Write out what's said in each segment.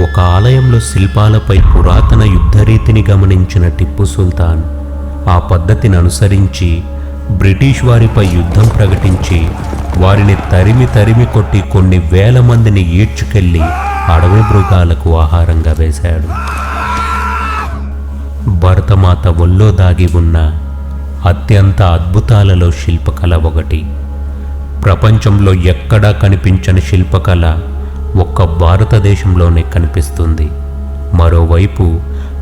ఒక ఆలయంలో శిల్పాలపై పురాతన యుద్ధరీతిని గమనించిన టిప్పు సుల్తాన్ ఆ పద్ధతిని అనుసరించి బ్రిటిష్ వారిపై యుద్ధం ప్రకటించి వారిని తరిమి తరిమి కొట్టి కొన్ని వేల మందిని ఈడ్చుకెళ్ళి అడవి మృగాలకు ఆహారంగా వేశాడు. భరతమాత ఒళ్ళో దాగి ఉన్న అత్యంత అద్భుతాలలో శిల్పకళ ఒకటి. ప్రపంచంలో ఎక్కడా కనిపించని శిల్పకళ ఒక్క భారతదేశంలోనే కనిపిస్తుంది. మరోవైపు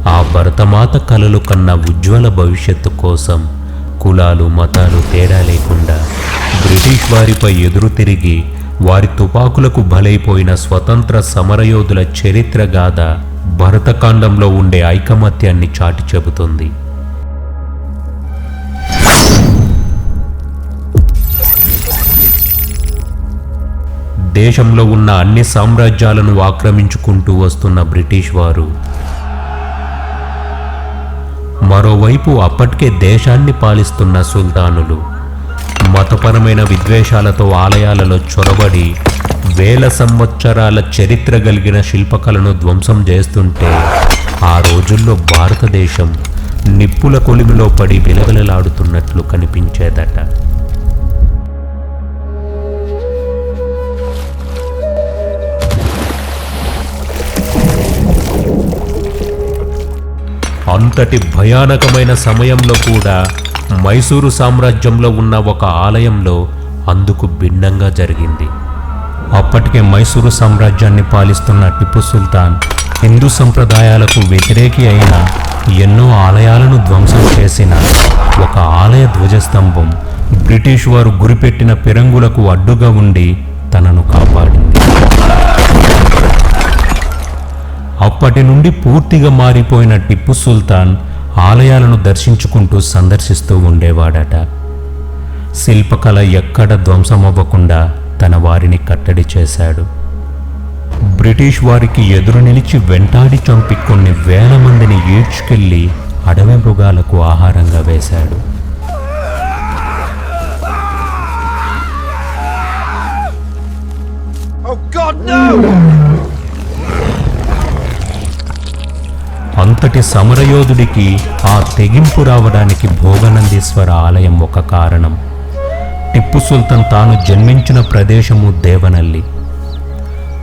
ఆ భరతమాత కళలు కన్నా ఉజ్వల భవిష్యత్తు కోసం కులాలు మతాలు తేడా లేకుండా బ్రిటిష్ వారిపై ఎదురు తిరిగి వారి తుపాకులకు బలైపోయిన స్వతంత్ర సమరయోధుల చరిత్ర గాథ భరతకాండంలో ఉండే ఐకమత్యాన్ని చాటి చెబుతుంది. దేశంలో ఉన్న అన్ని సామ్రాజ్యాలను ఆక్రమించుకుంటూ వస్తున్న బ్రిటిష్ వారు. మరోవైపు అప్పటికే దేశాన్ని పాలిస్తున్న సుల్తానులు మతపరమైన విద్వేషాలతో ఆలయాలలో చొరబడి వేల సంవత్సరాల చరిత్ర కలిగిన శిల్పకళను ధ్వంసం చేస్తుంటే ఆ రోజుల్లో భారతదేశం నిప్పుల కొలిమిలో పడి విలవిలలాడుతున్నట్లు కనిపించేదట. అంతటి భయానకమైన సమయంలో కూడా మైసూరు సామ్రాజ్యంలో ఉన్న ఒక ఆలయంలో అందుకు భిన్నంగా జరిగింది. అప్పటికే మైసూరు సామ్రాజ్యాన్ని పాలిస్తున్న టిప్పు సుల్తాన్ హిందూ సంప్రదాయాలకు వ్యతిరేకి అయిన ఎన్నో ఆలయాలను ధ్వంసం చేసిన ఒక ఆలయ ధ్వజస్తంభం బ్రిటిష్ వారు గురిపెట్టిన పిరంగులకు అడ్డుగా ఉండి తనను కాపాడింది. అప్పటి నుండి పూర్తిగా మారిపోయిన టిప్పు సుల్తాన్ ఆలయాలను దర్శించుకుంటూ సందర్శిస్తూ ఉండేవాడట. శిల్పకళ ఎక్కడ ధ్వంసమవ్వకుండా తన వారిని కట్టడి చేశాడు. బ్రిటిష్ వారికి ఎదురు నిలిచి వెంటాడి చంపి కొన్ని వేల మందిని ఈడ్చుకెళ్ళి అడవి మృగాలకు ఆహారంగా వేశాడు. Oh God, no! అంతటి సమరయోధుడికి ఆ తెగింపు రావడానికి భోగనందీశ్వర ఆలయం ఒక కారణం. టిప్పు సుల్తాన్ తాను జన్మించిన ప్రదేశము దేవనల్లి.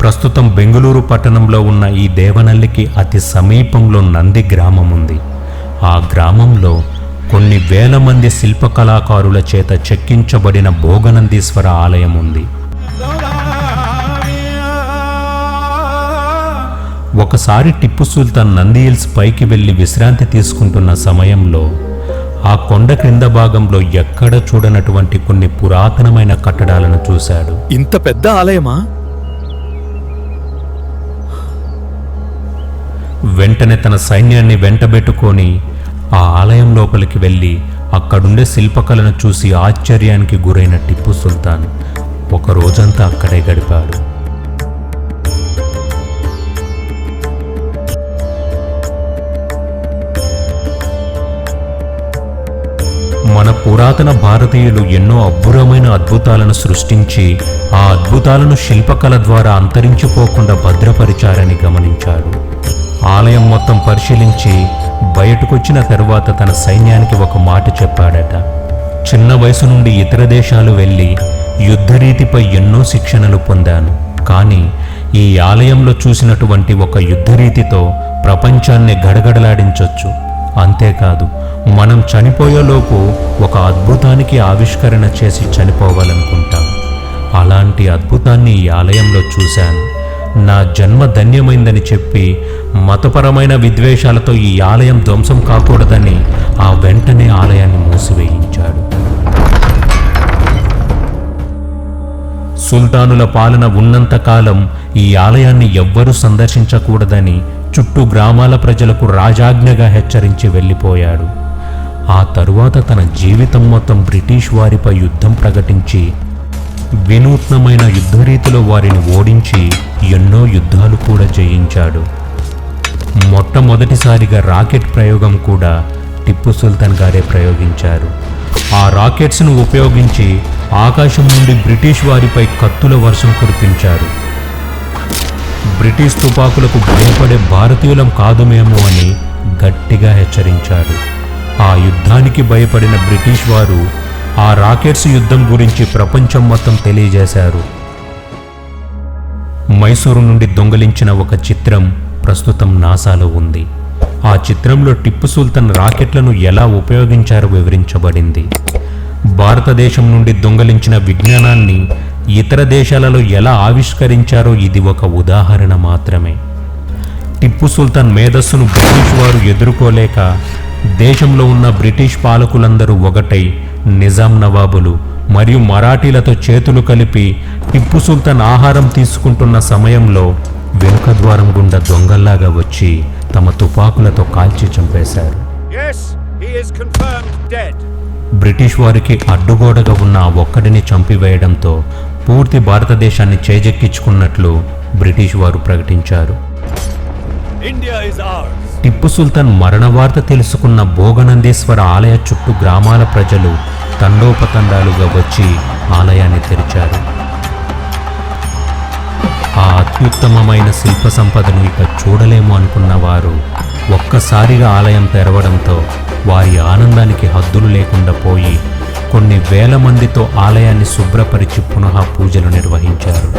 ప్రస్తుతం బెంగళూరు పట్టణంలో ఉన్న ఈ దేవనల్లికి అతి సమీపంలో నంది గ్రామం ఉంది ఆ గ్రామంలో కొన్ని వేల మంది శిల్పకళాకారుల చేత చెక్కించబడిన భోగనందీశ్వర ఆలయం ఉంది ఒకసారి టిప్పు సుల్తాన్ నంది హిల్స్ పైకి వెళ్ళి విశ్రాంతి తీసుకుంటున్న సమయంలో ఆ కొండ క్రింద భాగంలో ఎక్కడ చూడనటువంటి కొన్ని పురాతనమైన కట్టడాలను చూశాడు. ఇంత పెద్ద ఆలయమా? వెంటనే తన సైన్యాన్ని వెంటబెట్టుకొని ఆ ఆలయం లోపలికి వెళ్ళి అక్కడుండే శిల్పకళను చూసి ఆశ్చర్యానికి గురైన టిప్పు సుల్తాన్ ఒక రోజంతా అక్కడే గడిపాడు. పురాతన భారతీయులు ఎన్నో అబ్బురమైన అద్భుతాలను సృష్టించి ఆ అద్భుతాలను శిల్పకళ ద్వారా అంతరించిపోకుండా భద్రపరిచారని గమనించాడు ఆలయం మొత్తం పరిశీలించి బయటకొచ్చిన తరువాత తన సైన్యానికి ఒక మాట చెప్పాడట. చిన్న వయసు నుండి ఇతర దేశాలు వెళ్ళి యుద్ధరీతిపై ఎన్నో శిక్షణలు పొందాను. కానీ ఈ ఆలయంలో చూసినటువంటి ఒక యుద్ధరీతితో ప్రపంచాన్ని గడగడలాడించొచ్చు. అంతేకాదు మనం చనిపోయేలోపు ఒక అద్భుతానికి ఆవిష్కరణ చేసి చనిపోవాలనుకుంటాం. అలాంటి అద్భుతాన్ని ఈ ఆలయంలో చూశాను. నా జన్మ ధన్యమైందని చెప్పి మతపరమైన విద్వేషాలతో ఈ ఆలయం ధ్వంసం కాకూడదని ఆ వెంటనే ఆలయాన్ని మూసివేయించాడు. సుల్తానుల పాలన ఉన్నంతకాలం ఈ ఆలయాన్ని ఎవ్వరూ సందర్శించకూడదని చుట్టూ గ్రామాల ప్రజలకు రాజాజ్ఞగా హెచ్చరించి వెళ్ళిపోయాడు. ఆ తరువాత తన జీవితం మొత్తం బ్రిటిష్ వారిపై యుద్ధం ప్రకటించి వినూత్నమైన యుద్ధరీతిలో వారిని ఓడించి ఎన్నో యుద్ధాలు కూడా జయించాడు. మొట్టమొదటిసారిగా రాకెట్ ప్రయోగం కూడా టిప్పు సుల్తాన్ గారే ప్రయోగించారు. ఆ రాకెట్స్ను ఉపయోగించి ఆకాశం నుండి బ్రిటిష్ వారిపై కత్తుల వర్షం కురిపించారు. బ్రిటిష్ తుపాకులకు భయపడే భారతీయులం కాదుమేమో అని గట్టిగా హెచ్చరించాడు. ఆ యుద్ధానికి భయపడిన బ్రిటిష్ వారు ఆ రాకెట్స్ యుద్ధం గురించి ప్రపంచం మొత్తం తెలియజేశారు. మైసూరు నుండి దొంగలించిన ఒక చిత్రం ప్రస్తుతం నాసాలో ఉంది. ఆ చిత్రంలో టిప్పు సుల్తాన్ రాకెట్లను ఎలా ఉపయోగించారో వివరించబడింది. భారతదేశం నుండి దొంగలించిన విజ్ఞానాన్ని ఇతర దేశాలలో ఎలా ఆవిష్కరించారో ఇది ఒక ఉదాహరణ మాత్రమే టిప్పు సుల్తాన్ మేధస్సును బ్రిటిష్ వారు ఎదుర్కోలేక దేశంలో ఉన్న బ్రిటిష్ పాలకులందరూ ఒకటై నిజాం నవాబులు మరియు మరాఠీలతో చేతులు కలిపి టిప్పు సుల్తాన్ ఆహారం తీసుకుంటున్న సమయంలో వెనుక ద్వారం గుండా దొంగల్లాగా వచ్చి తమ తుపాకులతో కాల్చి చంపేశారు. బ్రిటిష్ వారికి అడ్డుగోడగా ఉన్న ఒక్కడిని చంపివేయడంతో పూర్తి భారతదేశాన్ని చేజెక్కించుకున్నట్లు బ్రిటిష్ వారు ప్రకటించారు. టిప్పు సుల్తాన్ మరణ వార్త తెలుసుకున్న భోగనందేశ్వర ఆలయ చుట్టూ గ్రామాల ప్రజలు తండోపతండాలుగా వచ్చి ఆలయాన్ని తెరిచారు ఆ అత్యుత్తమమైన శిల్ప సంపదను ఇక చూడలేము అనుకున్న వారు ఒక్కసారిగా ఆలయం తెరవడంతో వారి ఆనందానికి హద్దులు లేకుండా పోయి కొన్ని వేల మందితో ఆలయాన్ని శుభ్రపరిచి పునః పూజలు నిర్వహించారు.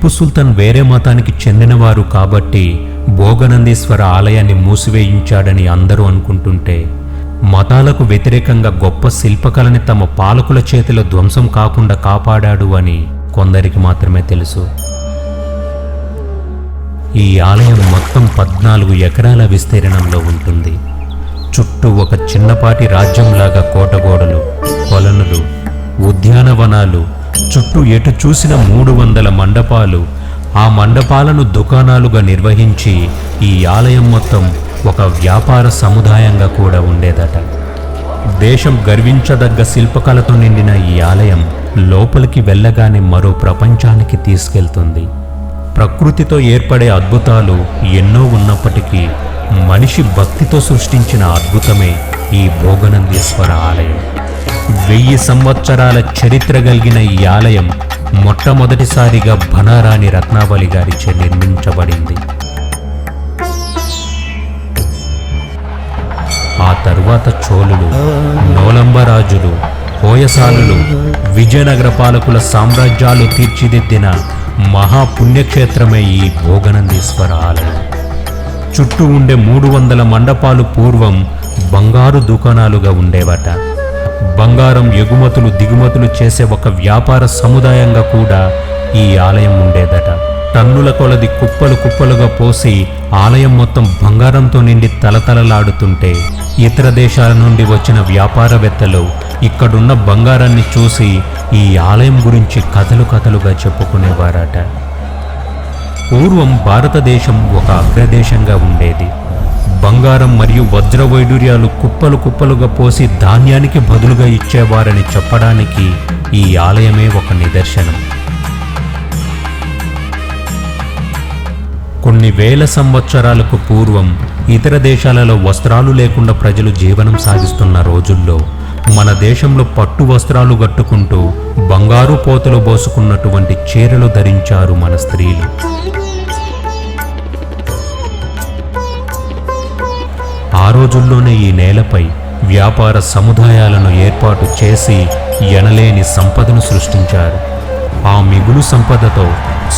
టిప్పు సుల్తాన్ వేరే మతానికి చెందినవారు కాబట్టి భోగనందీశ్వర ఆలయాన్ని మూసివేయించాడని అందరూ అనుకుంటుంటే మతాలకు వ్యతిరేకంగా గొప్ప శిల్పకళని తమ పాలకుల చేతిలో ధ్వంసం కాకుండా కాపాడాడు అని కొందరికి మాత్రమే తెలుసు. ఈ ఆలయం మొత్తం పద్నాలుగు ఎకరాల విస్తీర్ణంలో ఉంటుంది. చుట్టూ ఒక చిన్నపాటి రాజ్యంలాగా కోటగోడలు కొలనులు ఉద్యానవనాలు చుట్టూ ఎటు చూసిన మూడు వందల మండపాలు ఆ మండపాలను దుకాణాలుగా నిర్వహించి ఈ ఆలయం మొత్తం ఒక వ్యాపార సముదాయంగా కూడా ఉండేదట. దేశం గర్వించదగ్గ శిల్పకళతో నిండిన ఈ ఆలయం లోపలికి వెళ్ళగానే మరో ప్రపంచానికి తీసుకెళ్తుంది. ప్రకృతితో ఏర్పడే అద్భుతాలు ఎన్నో ఉన్నప్పటికీ మనిషి భక్తితో సృష్టించిన అద్భుతమే ఈ భోగనందీశ్వర ఆలయం. వెయ్యి సంవత్సరాల చరిత్ర కలిగిన ఈ ఆలయం మొట్టమొదటిసారిగా భనారాణి రత్నావళి గారిచే నిర్మించబడింది. ఆ తరువాత చోళులు నోలంబరాజులు హోయసాలులు విజయనగర పాలకుల సామ్రాజ్యాలు తీర్చిదిద్దిన మహాపుణ్యక్షేత్రమే ఈ భోగనందీశ్వర ఆలయం. చుట్టూ ఉండే మూడు వందల మండపాలు పూర్వం బంగారు దుకాణాలుగా ఉండేవట. బంగారం ఎగుమతులు దిగుమతులు చేసే ఒక వ్యాపార సముదాయంగా కూడా ఈ ఆలయం ఉండేదట. టన్నుల కొలది కుప్పలు కుప్పలుగా పోసి ఆలయం మొత్తం బంగారంతో నిండి తలతలలాడుతుంటే ఇతర దేశాల నుండి వచ్చిన వ్యాపారవేత్తలు ఇక్కడున్న బంగారాన్ని చూసి ఈ ఆలయం గురించి కథలు కథలుగా చెప్పుకునేవారట. పూర్వం భారతదేశం ఒక అగ్రదేశంగా ఉండేది. బంగారం మరియు వజ్ర వైడూర్యాలు కుప్పలు కుప్పలుగా పోసి ధాన్యానికి బదులుగా ఇచ్చేవారని చెప్పడానికి ఈ ఆలయమే ఒక నిదర్శనం. కొన్ని వేల సంవత్సరాలకు పూర్వం ఇతర దేశాలలో వస్త్రాలు లేకుండా ప్రజలు జీవనం సాగిస్తున్న రోజుల్లో మన దేశంలో పట్టు వస్త్రాలు కట్టుకుంటూ బంగారు పోతలు పోసుకున్నటువంటి చీరలు ధరించారు మన స్త్రీలు. రోజుల్లోనే ఈ నేలపై వ్యాపార సముదాయాలను ఏర్పాటు చేసి ఎనలేని సంపదను సృష్టించారు. ఆ మిగులు సంపదతో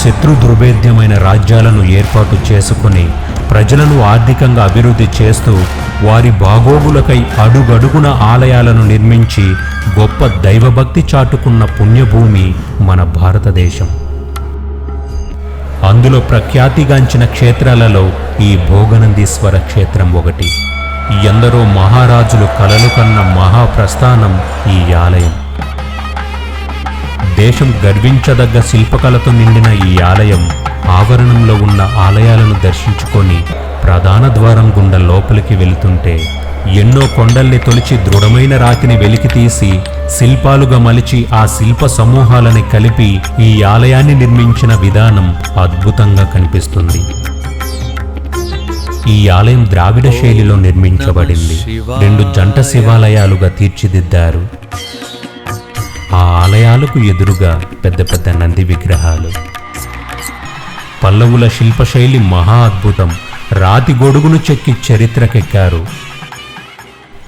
శత్రు దుర్భేద్యమైన రాజ్యాలను ఏర్పాటు చేసుకుని ప్రజలను ఆర్థికంగా అభివృద్ధి చేస్తూ వారి బాగోగులకై అడుగడుగున ఆలయాలను నిర్మించి గొప్ప దైవభక్తి చాటుకున్న పుణ్యభూమి మన భారతదేశం. అందులో ప్రఖ్యాతిగాంచిన క్షేత్రాలలో ఈ భోగనందీశ్వర క్షేత్రం ఒకటి. ఎందరో మహారాజులు కలలు కన్న మహాప్రస్థానం ఈ ఆలయం. దేశం గర్వించదగ్గ శిల్పకళతో నిండిన ఈ ఆలయం ఆవరణంలో ఉన్న ఆలయాలను దర్శించుకొని ప్రధాన ద్వారం గుండా లోపలికి వెళ్తుంటే ఎన్నో కొండల్ని తొలిచి దృఢమైన రాతిని వెలికితీసి శిల్పాలుగా మలిచి ఆ శిల్ప సమూహాలని కలిపి ఈ ఆలయాన్ని నిర్మించిన విధానం అద్భుతంగా కనిపిస్తుంది. ఈ ఆలయం ద్రావిడ శైలిలో నిర్మించబడింది. రెండు జంట శివాలయాలుగా తీర్చిదిద్దారు. ఆ ఆలయాలకు ఎదురుగా పెద్ద పెద్ద నంది విగ్రహాలు. పల్లవుల శిల్పశైలి మహా అద్భుతం. రాతి గొడుగును చెక్కి చరిత్రకెక్కారు.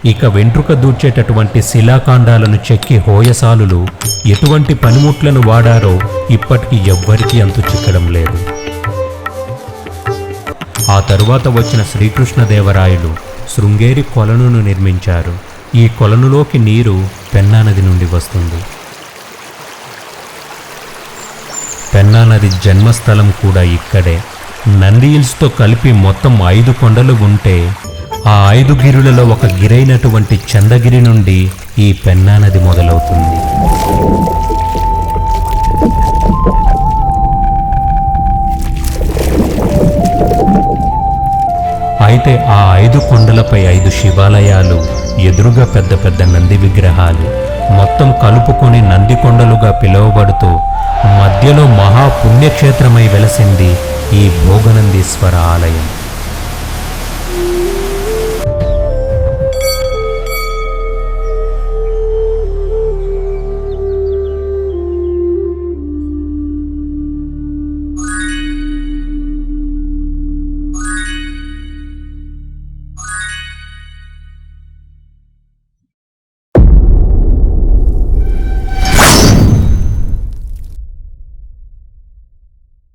ఇక వెంట్రుక దూర్చేటటువంటి శిలాకాండాలను చెక్కి హోయసాలులు ఎటువంటి పనిముట్లను వాడారో ఇప్పటికీ ఎవ్వరికీ అంతు చిక్కడం లేదు. ఆ తరువాత వచ్చిన శ్రీకృష్ణదేవరాయలు శృంగేరి కొలనును నిర్మించారు. ఈ కొలనులోకి నీరు పెన్నా నది నుండి వస్తుంది. పెన్నా నది జన్మస్థలం కూడా ఇక్కడే. నంది హిల్స్తో కలిపి మొత్తం ఐదు కొండలు ఉంటే ఆ ఐదు గిరులలో ఒక గిరైనటువంటి చందగిరి నుండి ఈ పెన్నా నది మొదలవుతుంది. అయితే ఆ ఐదు కొండలపై ఐదు శివాలయాలు ఎదురుగా పెద్ద పెద్ద నంది విగ్రహాలు మొత్తం కలుపుకొని నంది కొండలుగా పిలువబడుతూ మధ్యలో మహాపుణ్యక్షేత్రమై వెలసింది ఈ భోగనందీశ్వర ఆలయం.